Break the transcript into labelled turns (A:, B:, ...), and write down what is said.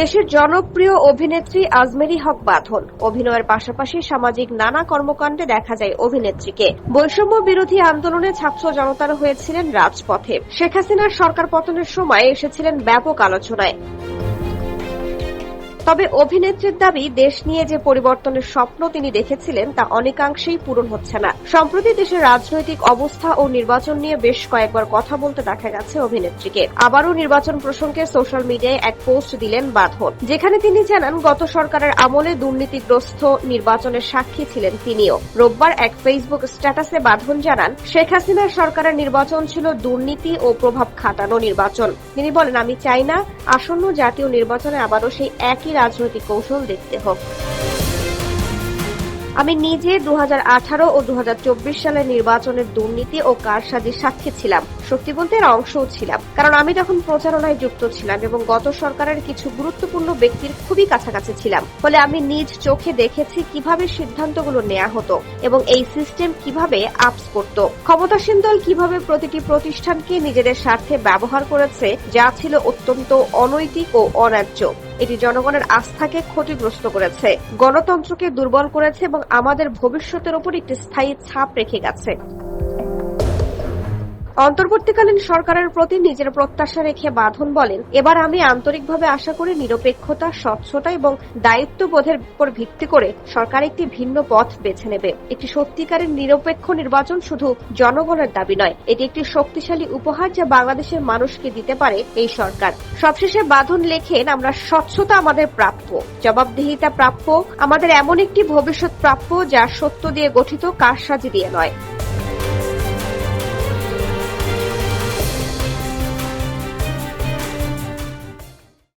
A: দেশের জনপ্রিয় অভিনেত্রী আজমেরি হক বাঁধন। অভিনয়ের পাশাপাশি সামাজিক নানা কর্মকাণ্ডে দেখা যায় অভিনেত্রীকে। বৈষম্য বিরোধী আন্দোলনে ছাত্র জনতার হয়েছিলেন রাজপথে। শেখ হাসিনার সরকার পতনের সময় এসেছিলেন ব্যাপক আলোচনায়। তবে অভিনেত্রীর দাবি, দেশ নিয়ে যে পরিবর্তনের স্বপ্ন তিনি দেখেছিলেন, তা অনেকাংশেই পূরণ হচ্ছে না। সম্প্রতি দেশের রাজনৈতিক অবস্থা ও নির্বাচন নিয়ে বেশ কয়েকবার কথা বলতে দেখা গেছে অভিনেত্রীকে। আবারও নির্বাচন প্রসঙ্গে সোশ্যাল মিডিয়ায় এক পোস্ট দিলেন বাঁধন। যেখানে তিনি জানান, গত সরকারের আমলে দুর্নীতিগ্রস্ত নির্বাচনের সাক্ষী ছিলেন তিনিও। রোববার এক ফেসবুক স্ট্যাটাসে বাঁধন জানান, শেখ হাসিনার সরকারের নির্বাচন ছিল দুর্নীতি ও প্রভাব খাটানো নির্বাচন। তিনি বলেন, আমি চাই না আসন্ন জাতীয় নির্বাচনে আবারও সেই একই রাজনৈতিক কৌশল দেখতে হোক। আমি নিজে দু ও দু সালের নির্বাচনের দুর্নীতি ও কারসাজির সাক্ষী ছিলাম। সত্যি বলতে এর অংশও ছিলাম। কারণ আমি তখন প্রচারণায় যুক্ত ছিলাম এবং গত সরকারের কিছু গুরুত্বপূর্ণ ব্যক্তির খুবই কাছাকাছি ছিলাম, ফলে আমি নিজ চোখে দেখেছি কীভাবে সিদ্ধান্তগুলো নেওয়া হতো এবং এই সিস্টেম কীভাবে আপস করত। ক্ষমতাসীন দল কীভাবে প্রতিটি প্রতিষ্ঠানকে নিজেদের স্বার্থে ব্যবহার করেছে, যা ছিল অত্যন্ত অনৈতিক ও অন্যায্য। এটি জনগণের আস্থাকে ক্ষতিগ্রস্ত করেছে। গণতন্ত্রকে দুর্বল করেছে এবং আমাদের ভবিষ্যতের উপর একটি স্থায়ী ছাপ রেখে গেছে। অন্তর্বর্তীকালীন সরকারের প্রতি নিজের প্রত্যাশা রেখে বাঁধন বলেন, এবার আমি আন্তরিকভাবে আশা করি নিরপেক্ষতা, স্বচ্ছতা এবং দায়িত্ববোধের উপর ভিত্তি করে সরকার একটি ভিন্ন পথ বেছে নেবে। একটি সত্যিকারের নিরপেক্ষ নির্বাচন শুধু জনগণের দাবি নয়, এটি একটি শক্তিশালী উপহার যা বাংলাদেশের মানুষকে দিতে পারে এই সরকার। সবশেষে বাঁধন লেখেন, আমরা স্বচ্ছতা আমাদের প্রাপ্য, জবাবদিহিতা প্রাপ্য, আমাদের এমন একটি ভবিষ্যৎ প্রাপ্য যা সত্য দিয়ে গঠিত, কারসাজি দিয়ে নয়।